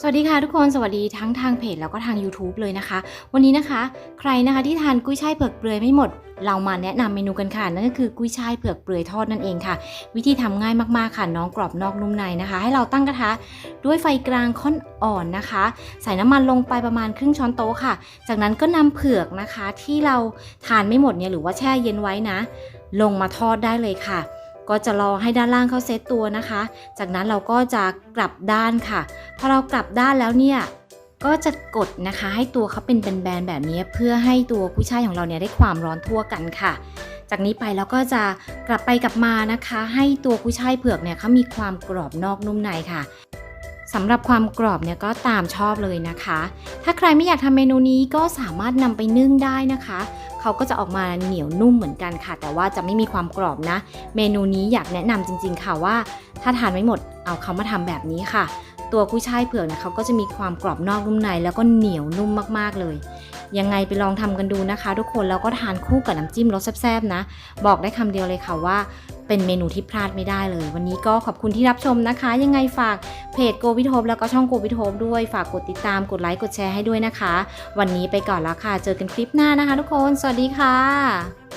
สวัสดีค่ะทุกคนสวัสดีทั้งทางเพจแล้วก็ทาง YouTube เลยนะคะ วันนี้นะคะ ใครนะคะที่ทานกุ้ยช่ายเผือกเปลือยไม่หมด เรามาแนะนำเมนูกันค่ะ นั่นก็คือกุ้ยช่ายเผือกเปลือยทอดนั่นเองค่ะ วิธีทำง่ายมากๆค่ะน้องกรอบนอกนุ่มในนะคะ ให้เราตั้งกระทะด้วยไฟกลางค่อนอ่อนนะคะ ใส่น้ำมันลงไปประมาณครึ่งช้อนโต๊ะค่ะ จากนั้นก็นำเผือกนะคะที่เราทานไม่หมดเนี่ยหรือว่าแช่เย็นไว้นะ ลงมาทอดได้เลยค่ะก็จะรอให้ด้านล่างเขาเซตตัวนะคะ จากนั้นเราก็จะกลับด้านค่ะ พอเรากลับด้านแล้วเนี่ยก็จะกดนะคะให้ตัวเขาเป็นแบนๆแบบนี้เพื่อให้ตัวกุ้ยช่ายของเราเนี่ยได้ความร้อนทั่วกันค่ะ จากนี้ไปเราก็จะกลับไปกลับมานะคะ ให้ตัวกุ้ยช่ายเผือกเนี่ยเขามีความกรอบนอกนุ่มในค่ะสำหรับความกรอบเนี่ยก็ตามชอบเลยนะคะ ถ้าใครไม่อยากทำเมนูนี้ก็สามารถนำไปนึ่งได้นะคะ เขาก็จะออกมาเหนียวนุ่มเหมือนกันค่ะ แต่ว่าจะไม่มีความกรอบนะ เมนูนี้อยากแนะนำจริง ๆ ค่ะว่า ถ้าทานไม่หมดเอาเขามาทำแบบนี้ค่ะ ตัวกุ้ยช่ายเผือกเนี่ยเขาก็จะมีความกรอบนอกนุ่มใน แล้วก็เหนียวนุ่มมากๆเลย ยังไงไปลองทำกันดูนะคะ ทุกคนแล้วก็ทานคู่กับน้ำจิ้มรสแซ่บๆนะ บอกได้คำเดียวเลยค่ะว่า เป็นเมนูที่พลาดไม่ได้เลย วันนี้ก็ขอบคุณที่รับชมนะคะ ยังไงฝากเพจโกวิทบแล้วก็ช่องโกวิทบด้วยฝากกดติดตามกดไลค์กดแชร์ให้ด้วยนะคะ วันนี้ไปก่อนแล้วค่ะ เจอกันคลิปหน้านะคะ ทุกคน สวัสดีค่ะ